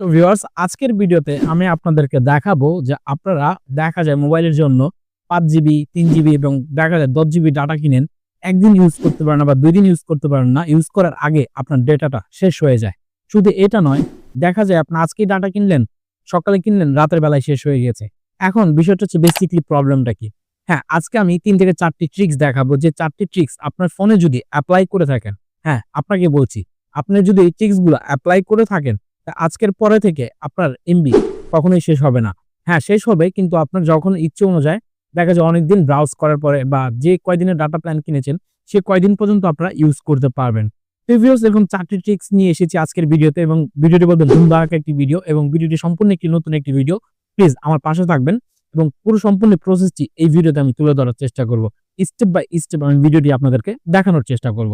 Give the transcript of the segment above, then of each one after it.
তো ভিউয়ার্স, আজকের ভিডিওতে আমি আপনাদেরকে দেখাবো যে আপনারা দেখা যায় মোবাইলের জন্য পাঁচ জিবি, তিন জিবি এবং দেখা যায় দশ জিবি ডাটা কিনেন, একদিন ইউজ করতে পারেন বা দুই দিন ইউজ করতে পারেন না ইউজ করার আগে আপনার ডেটাটা শেষ হয়ে যায়। শুধু এটা নয়, দেখা যায় আপনি আজকেই ডাটা কিনলেন, সকালে কিনলেন, রাতের বেলায় শেষ হয়ে গেছে এখন বিষয়টা হচ্ছে বেসিকলি প্রবলেমটা কি? হ্যাঁ আজকে আমি তিন থেকে চারটি ট্রিক্স দেখাবো, যে চারটি ট্রিক্স আপনার ফোনে যদি অ্যাপ্লাই করে থাকেন হ্যাঁ আপনাকে বলছি, আপনি যদি এই ট্রিক্সগুলো অ্যাপ্লাই করে থাকেন আজকের পরে থেকে আপনার এমবি কখনোই শেষ হবে না। হ্যাঁ শেষ হবে, কিন্তু আপনার যখন ইচ্ছে অনুযায়ী দেখা যায় অনেকদিন ব্রাউজ করার পরে বা যে কয়দিনের ডাটা প্ল্যান কিনেছেন, সে কয়দিন পর্যন্ত আপনারা ইউজ করতে পারবেন। প্রিভিয়াস এরকম চারটি ট্রিক্স নিয়ে এসেছি আজকের ভিডিওতে এবং ভিডিওটি বলতে ধুমধারাক একটি ভিডিও এবং ভিডিওটি সম্পূর্ণ একটি নতুন একটি ভিডিও প্লিজ আমার পাশে থাকবেন এবং পুরো সম্পূর্ণ প্রসেসটি এই ভিডিওতে আমি তুলে ধরার চেষ্টা করব। স্টেপ বাই স্টেপ আমি ভিডিওটি আপনাদেরকে দেখানোর চেষ্টা করব।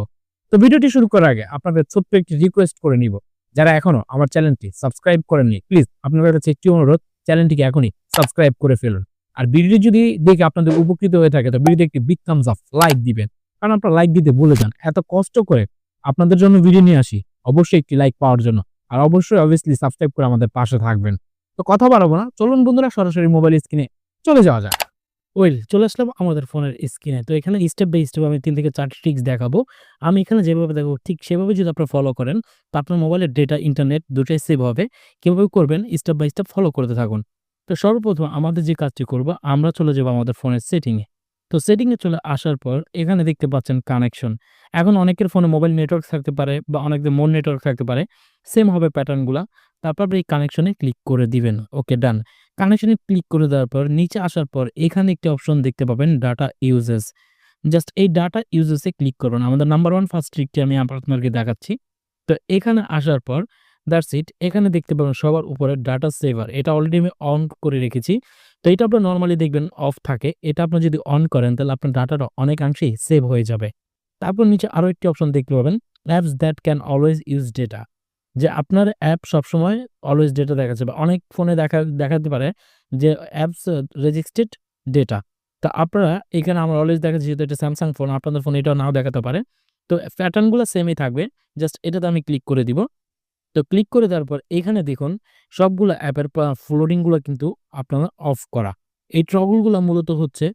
তো ভিডিওটি শুরু করার আগে আপনাদের ছোট্ট একটি রিকোয়েস্ট করে নিব। যারা এখনও আমার চ্যানেলটি সাবস্ক্রাইব করেননি, প্লিজ আপনাদের কাছে একটি অনুরোধ, চ্যানেলটিকে এখনই সাবস্ক্রাইব করে ফেলুন। আর ভিডিওটি যদি দেখে আপনাদের উপকৃত হয়ে থাকে, তো ভিডিওতে একটি বিগ থামস আপ লাইক দিবেন। কারণ আপনারা লাইক দিতে ভুলে যান, এত কষ্ট করে আপনাদের জন্য ভিডিও নিয়ে আসি, অবশ্যই একটি লাইক পাওয়ার জন্য। আর অবশ্যই অবভিয়াসলি সাবস্ক্রাইব করে আমাদের পাশে থাকবেন। তো কথা বাড়াবো না, চলুন বন্ধুরা সরাসরি মোবাইল স্ক্রিনে চলে যাওয়া যাক। ওয়েল, চলে আসলাম আমাদের ফোনের স্ক্রিনে। তো এখানে স্টেপ বাই স্টেপ আমি তিন থেকে চারটি ট্রিক্স দেখাবো। আমি এখানে যেভাবে দেখাবো ঠিক সেভাবে যদি আপনারা ফলো করেন, তো আপনার মোবাইলের ডেটা ইন্টারনেট দুটোই সেভ হবে। কীভাবে করবেন স্টেপ বাই স্টেপ ফলো করতে থাকুন। তো সর্বপ্রথম আমাদের যে কাজটি করব, আমরা চলে যাব আমাদের ফোনের সেটিংয়ে তো সেটিংয়ে চলে আসার পর, এখানে দেখতে পাচ্ছেন কানেকশন এখন অনেকের ফোনে মোবাইল নেটওয়ার্ক থাকতে পারে বা অনেকদের মোর নেটওয়ার্ক থাকতে পারে। সেম হবে প্যাটার্নগুলা তারপর আপনি এই কানেকশনে ক্লিক করে দিবেন। ওকে ডান কানেকশনে ক্লিক করে দেওয়ার পর, নিচে আসার পর, এখানে একটি অপশন দেখতে পাবেন ডাটা ইউজেস জাস্ট এই ডাটা ইউজেসে ক্লিক করুন। আমাদের নাম্বার ওয়ান ফার্স্ট ট্রিকটি আমি আপনাদেরকে দেখাচ্ছি। তো এখানে আসার পর দ্যাটস ইট এখানে দেখতে পাবেন সবার উপরে ডাটা সেভার এটা অলরেডি আমি অন করে রেখেছি। তো এটা আপনার নর্মালি দেখবেন অফ থাকে। এটা আপনি যদি অন করেন, তাহলে আপনার ডাটাটা অনেকাংশেই সেভ হয়ে যাবে। তারপর নিচে আরও একটি অপশন দেখতে পাবেন apps that can always use data যে আপনার অ্যাপ সবসময় অলওয়েজ ডেটা দেখাচ্ছে বা অনেক ফোনে দেখা, দেখাতে পারে যে অ্যাপস রেজিস্ট্রেড ডেটা তা আপনারা এখানে আমার অলওয়েজ দেখাচ্ছি যেহেতু এটা স্যামসাং ফোন আপনাদের ফোন এটাও নাও দেখাতে পারে। তো প্যাটার্নগুলো সেমই থাকবে জাস্ট এটাতে আমি ক্লিক করে দিব। তো ক্লিক করে দেওয়ার পর এখানে দেখুন, সবগুলো অ্যাপের ফ্লোডিংগুলো কিন্তু আপনারা অফ করা। এই ট্রগলগুলো মূলত হচ্ছে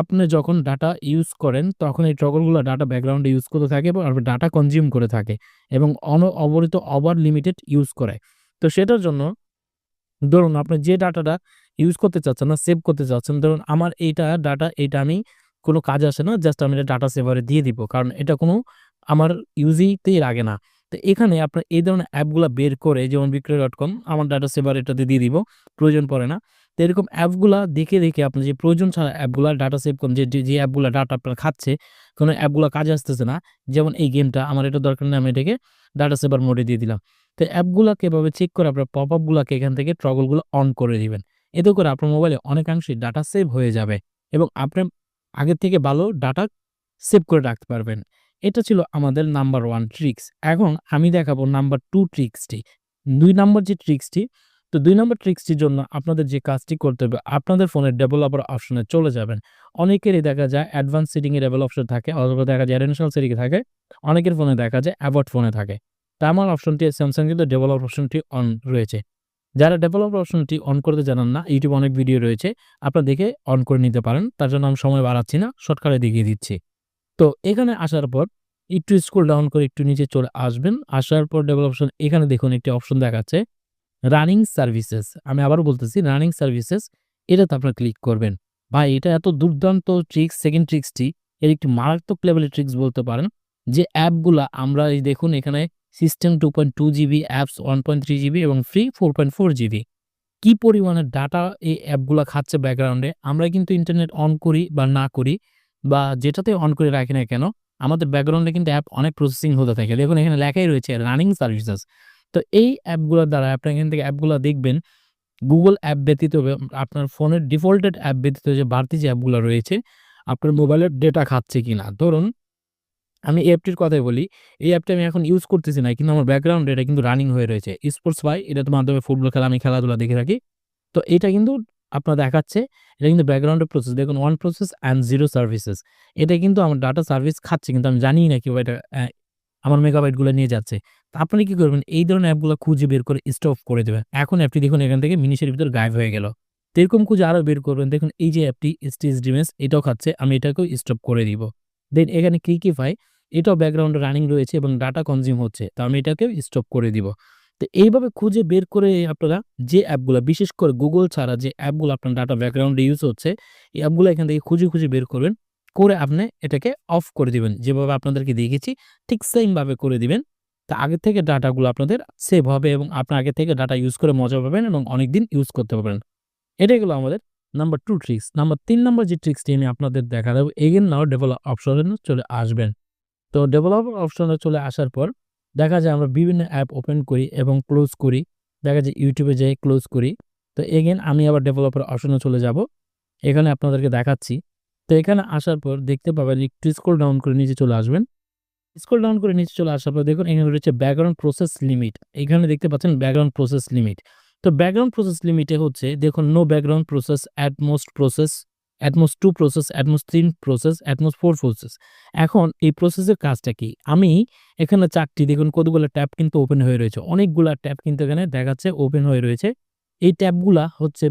আপনি যখন ডাটা ইউজ করেন, তখন এই ট্রগলগুলো ডাটা ব্যাকগ্রাউন্ডে ইউজ করতে থাকে এবং ডাটা কনজিউম করে থাকে এবং অন অবরিত ওভার লিমিটেড ইউজ করে। তো সেটার জন্য ধরুন আপনি যে ডাটাটা ইউজ করতে চাচ্ছেন না সেভ করতে চাচ্ছেন, ধরুন আমার এইটা ডাটা এইটা আমি কোনো কাজ আসে না জাস্ট আমি এটা ডাটা সেভারে দিয়ে দিব, কারণ এটা কোনো আমার ইউজেতেই লাগে না। তো এখানে আপনার এই ধরনের অ্যাপগুলো বের করে, যেমন বিক্রয় ডট কম আমার ডাটা সেভার এটাতে দিয়ে দিব, প্রয়োজন পড়ে না। তো এরকম অ্যাপগুলা দেখে দেখে আপনি যে প্রয়োজন ছাড়া অ্যাপগুলা ডাটা সেভ করেন যে যে অ্যাপগুলা ডাটা আপনার খাচ্ছে, কোনো অ্যাপগুলো কাজে আসতেছে না। যেমন এই গেমটা আমার এটা দরকার নেই, আমি এটাকে ডাটা সেভার মোডে দিয়ে দিলাম। তো অ্যাপগুলোকে এভাবে চেক করে আপনার পপ আপগুলোকে এখান থেকে ট্রগলগুলো অন করে দিবেন। এতে করে আপনার মোবাইলে অনেকাংশেই ডাটা সেভ হয়ে যাবে এবং আপনার আগের থেকে ভালো ডাটা সেভ করে রাখতে পারবেন। এটা ছিল আমাদের নাম্বার ওয়ান ট্রিক্স এখন আমি দেখাবো নাম্বার টু। ট্রিক্সটি দুই নাম্বার যে ট্রিক্সটি তো দুই নম্বর ট্রিক্সটির জন্য আপনাদের যে কাজটি করতে হবে, আপনাদের ফোনের ডেভেলপার অপশনে চলে যাবেন। অনেকেরই দেখা যায় অ্যাডভান্স সেটিংয়ে ডেভেলপ অপশন থাকে, অথবা দেখা যায় অ্যাডেনশনাল সেটিংয়ে থাকে, অনেকের ফোনে দেখা যায় অ্যাভয়েড ফোনে থাকে। তা আমার অপশনটি স্যামসাং কিন্তু ডেভেলপ অপশনটি অন রয়েছে। যারা ডেভেলপার অপশনটি অন করতে জানান না ইউটিউব অনেক ভিডিও রয়েছে, আপনারা দেখে অন করে নিতে পারেন, তার জন্য আমি সময় বাড়াচ্ছি না শর্টকাটে দেখিয়ে দিচ্ছি। তো এখানে আসার পর একটু স্কুল ডাউন করে একটু নিচে চলে আসবেন, আসার পর ডেভেলপ অপশন এখানে দেখুন একটি অপশন দেখাচ্ছে রানিং সার্ভিসেস আমি আবার বলতেছি রানিং সার্ভিসেস এটাতে আপনারা ক্লিক করবেন। ভাই, এটা এত দুর্দান্ত ট্রিক্স সেকেন্ড ট্রিক্সটি এর একটি মারাত্মক লেভেলের ট্রিক্স বলতে পারেন, যে অ্যাপগুলা আমরা এই দেখুন এখানে system two point two GB apps one point three GB এবং free four point four GB কী পরিমাণে ডাটা এই অ্যাপগুলো খাচ্ছে ব্যাকগ্রাউন্ডে আমরা কিন্তু ইন্টারনেট অন করি বা না করি, বা যেটাতে অন করে রাখি না কেন, আমাদের ব্যাকগ্রাউন্ডে কিন্তু অ্যাপ অনেক প্রসেসিং হতে থাকে। দেখুন এখানে লেখাই রয়েছে রানিং সার্ভিসেস তো এই অ্যাপগুলোর দ্বারা আপনি এখান থেকে অ্যাপগুলো দেখবেন। গুগল অ্যাপ ব্যতীত আপনার ফোনের ডিফল্টেড অ্যাপ ব্যতীত যে বাড়তি যে অ্যাপগুলো রয়েছে, আপনার মোবাইলের ডেটা খাচ্ছে কি না ধরুন, আমি অ্যাপটির কথাই বলি, এই অ্যাপটা আমি এখন ইউজ করতেছি না, কিন্তু আমার ব্যাকগ্রাউন্ডে এটা কিন্তু রানিং হয়ে রয়েছে। স্পোর্টস বাই এটার মাধ্যমে ফুটবল খেলা, আমি খেলাধুলা দেখে রাখি তো এটা কিন্তু আপনার দেখাচ্ছে, এটা কিন্তু ব্যাকগ্রাউন্ডের প্রসেস দেখুন one process and zero services এটা কিন্তু আমার ডাটা সার্ভিস খাচ্ছে, কিন্তু আমি জানি না কীভাবে এটা আমার মেগাবাইটগুলো নিয়ে যাচ্ছে। তা আপনি কি করবেন? এই ধরনের অ্যাপগুলো খুঁজে বের করে স্টপ করে দেবেন। এখন অ্যাপটি দেখুন, এখান থেকে মিনিশের ভিতর গায়েব হয়ে গেল। এরকম খুঁজে আরও বের করবেন। দেখুন, এই যে অ্যাপটি স্টেজ ডিমেন্স এটাও খাচ্ছে। আমি এটাকেও স্টপ করে দিব। দেন এখানে ক্রিকিফাই এটাও ব্যাকগ্রাউন্ডে রানিং রয়েছে এবং ডাটা কনজিউম হচ্ছে। তো আমি এটাকেও স্টপ করে দিব। তো এইভাবে খুঁজে বের করে আপনারা যে অ্যাপগুলো বিশেষ করে গুগল ছাড়া যে অ্যাপগুলো আপনার ডাটা ব্যাকগ্রাউন্ডে ইউজ হচ্ছে, এই অ্যাপগুলো এখান থেকে খুঁজে খুঁজে বের করবেন। করে আপনি এটাকে অফ করে দিবেন। যেভাবে আপনাদেরকে দেখেছি ঠিক সেমভাবে করে দিবেন। তা আগে থেকে ডাটাগুলো আপনাদের সেভ হবে এবং আপনার আগে থেকে ডাটা ইউজ করে মজা পাবেন এবং অনেক দিন ইউজ করতে পারবেন। এটাই গেলো আমাদের নাম্বার টু ট্রিক্স নাম্বার তিন নাম্বার যে ট্রিক্সটি আমি আপনাদের দেখা দেবো এগেন নাও ডেভেলপ অপশনে চলে আসবেন। তো ডেভেলপার অপশনে চলে আসার পর দেখা যায় আমরা বিভিন্ন অ্যাপ ওপেন করি এবং ক্লোজ করি। দেখা যায় ইউটিউবে যাই ক্লোজ করি। তো এগেন আমি আবার ডেভেলপার অপশনে চলে যাব। এখানে আপনাদেরকে দেখাচ্ছি। তো এখানে আসার পর দেখতে পাবেন একটু স্ক্রল ডাউন করে নিচে চলে আসবেন। স্ক্রল ডাউন করে নিচে চলে আসার পর দেখুন, এখানে রয়েছে ব্যাকগ্রাউন্ড প্রসেস লিমিট এখানে দেখতে পাচ্ছেন ব্যাকগ্রাউন্ড প্রসেস লিমিট তো ব্যাকগ্রাউন্ড প্রসেস লিমিটে হচ্ছে, দেখুন no background process at most process at most two process at most তিন process at most four process এখন এই প্রসেসের কাজটা কি? আমি এখানে চারটি, দেখুন, কতগুলো ট্যাব কিন্তু ওপেন হয়ে রয়েছে। অনেকগুলা ট্যাব কিন্তু এখানে দেখাচ্ছে ওপেন হয়ে রয়েছে। এই ট্যাবগুলা হচ্ছে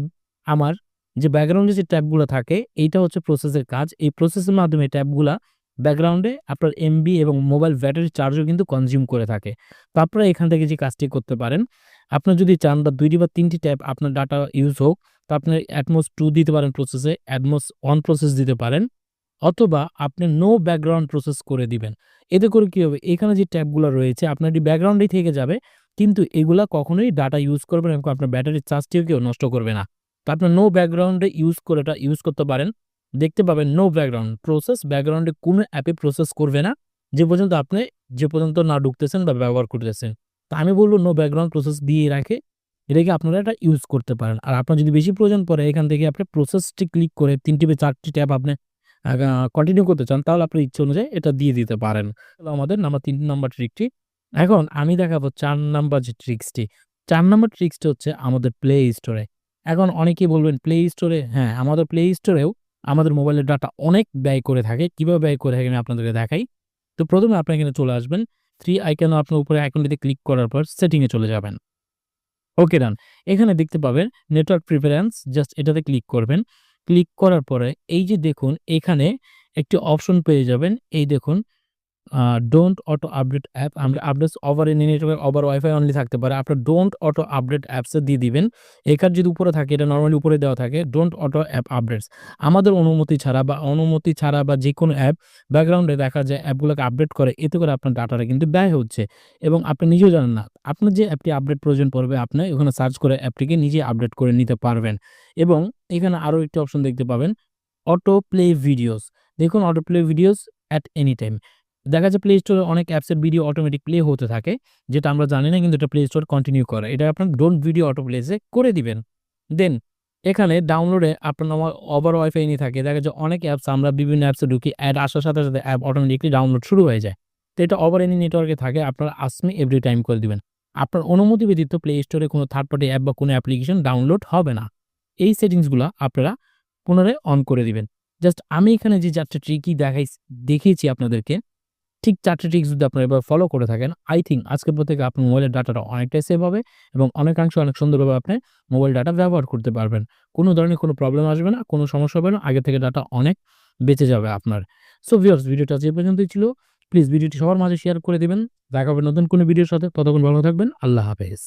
আমার যে ব্যাকগ্রাউন্ডে যে ট্যাবগুলো থাকে, এইটা হচ্ছে প্রসেসের কাজ। এই প্রসেসের মাধ্যমে ট্যাবগুলা ব্যাকগ্রাউন্ডে আপনার এমবি এবং মোবাইল ব্যাটারি চার্জও কিন্তু কনজিউম করে থাকে। তো আপনারা এখান থেকে যে কাজটি করতে পারেন, আপনার যদি চান বা দুইটি বা তিনটি ট্যাব আপনার ডাটা ইউজ হোক, তো আপনি অ্যাটমোস টু দিতে পারেন প্রসেসে অ্যাটমোস অন প্রসেস দিতে পারেন, অথবা আপনি নো ব্যাকগ্রাউন্ড প্রসেস করে দিবেন। এতে করে কী হবে, এখানে যে ট্যাবগুলো রয়েছে, আপনার এটি ব্যাকগ্রাউন্ডেই থেকে যাবে, কিন্তু এগুলা কখনোই ডাটা ইউজ করবেন এবং আপনার ব্যাটারির চার্জটিও কেউ নষ্ট করবে না। তো আপনার নো ব্যাকগ্রাউন্ডে ইউজ করে এটা ইউজ করতে পারেন। দেখতে পাবেন নো ব্যাকগ্রাউন্ড প্রসেস ব্যাকগ্রাউন্ডে কোনো অ্যাপে প্রসেস করবে না। যে পর্যন্ত আপনি, যে পর্যন্ত না ঢুকতেছেন বা ব্যবহার করতেছেন। তা আমি বলব নো ব্যাকগ্রাউন্ড প্রসেস দিয়ে রাখে। এটাকে আপনারা এটা ইউজ করতে পারেন। আর আপনার যদি বেশি প্রয়োজন পড়ে, এখান থেকে আপনি প্রসেসটি ক্লিক করে তিনটি বা চারটি ট্যাব আপনি কন্টিনিউ করতে চান, তাহলে আপনার ইচ্ছে অনুযায়ী এটা দিয়ে দিতে পারেন। আমাদের নাম্বার তিন নাম্বার ট্রিকটি এখন আমি দেখাবো চার নাম্বার যে ট্রিক্সটি চার নাম্বার ট্রিক্সটি হচ্ছে আমাদের প্লে স্টোরে এখন অনেকেই বলবেন প্লে স্টোরে হ্যাঁ আমাদের প্লে স্টোরেও আমাদের মোবাইলের ডাটা অনেক ব্যয় করে থাকে। কীভাবে ব্যয় করে থাকে আমি আপনাদেরকে দেখাই। তো প্রথমে আপনি এখানে চলে আসবেন। থ্রি আইকেন আপনার উপরে আইকনটিতে ক্লিক করার পর সেটিংয়ে চলে যাবেন। ওকে ডান এখানে দেখতে পাবেন নেটওয়ার্ক প্রিফারেন্স জাস্ট এটাতে ক্লিক করবেন। ক্লিক করার পরে এই যে দেখুন, এখানে একটি অপশন পেয়ে যাবেন। এই দেখুন ডোন্ট অটো আপডেট অ্যাপ আমরা updates over any network over wifi only থাকতে পারে। আপনার ডোন্ট অটো আপডেট অ্যাপসে দিয়ে দিবেন। এখার যদি উপরে থাকে, এটা নর্মালি উপরে দেওয়া থাকে ডোন্ট অটো অ্যাপ আপডেটস আমাদের অনুমতি ছাড়া বা অনুমতি ছাড়া বা যে কোনো অ্যাপ ব্যাকগ্রাউন্ডে দেখা যায় অ্যাপগুলোকে আপডেট করে, এতে করে আপনার ডাটাটা কিন্তু ব্যয় হচ্ছে। এবং আপনি নিজেও জানেন না আপনার যে অ্যাপটি আপডেট প্রয়োজন পড়বে, আপনি ওখানে সার্চ করে অ্যাপটিকে নিজে আপডেট করে নিতে পারবেন। এবং এখানে আরও একটি অপশন দেখতে পাবেন অটো প্লে ভিডিওস দেখুন auto play videos at any time দেখা যায় প্লে স্টোরে অনেক অ্যাপসের ভিডিও অটোমেটিক প্লে হতে থাকে, যেটা আমরা জানি না, কিন্তু এটা প্লে স্টোর কন্টিনিউ করে। এটা আপনার ডোন্ট ভিডিও অটো প্লেসে করে দিবেন। দেন এখানে ডাউনলোডে আপনার আমার ওভার ওয়াইফাই নিয়ে থাকে। দেখা যায় অনেক অ্যাপস আমরা বিভিন্ন অ্যাপসে ঢুকি অ্যাড আসার সাথে সাথে অ্যাপ অটোমেটিকলি ডাউনলোড শুরু হয়ে যায়। তো এটা ওভার এনি নেটওয়ার্কে থাকে, আপনার আসমি এভরি টাইম করে দিবেন। আপনার অনুমতি ব্যতীত প্লে স্টোরে কোনো থার্ড পার্টি অ্যাপ বা কোনো অ্যাপ্লিকেশন ডাউনলোড হবে না। এই সেটিংসগুলো আপনারা পুনরায় অন করে দিবেন। জাস্ট আমি এখানে যে চারটে ট্রিকই দেখাই দেখিয়েছি আপনাদেরকে ঠিক চারটে ট্রিক্স যদি আপনার এবার ফলো করে থাকেন আই থিঙ্ক আজকের পর থেকে আপনার মোবাইলের ডাটাটা অনেকটাই সেভ হবে এবং অনেকাংশ অনেক সুন্দরভাবে আপনি মোবাইল ডাটা ব্যবহার করতে পারবেন। কোনো ধরনের কোনো প্রবলেম আসবে না, কোনো সমস্যা হবে না, আগে থেকে ডাটা অনেক বেঁচে যাবে আপনার। সো ভিউয়ার্স ভিডিওটা যে পর্যন্তই ছিল। প্লিজ ভিডিওটি সবার মাঝে শেয়ার করে দেবেন। দেখা হবে নতুন কোনো ভিডিওর সাথে। ততক্ষণ ভালো থাকবেন। আল্লাহ হাফেজ।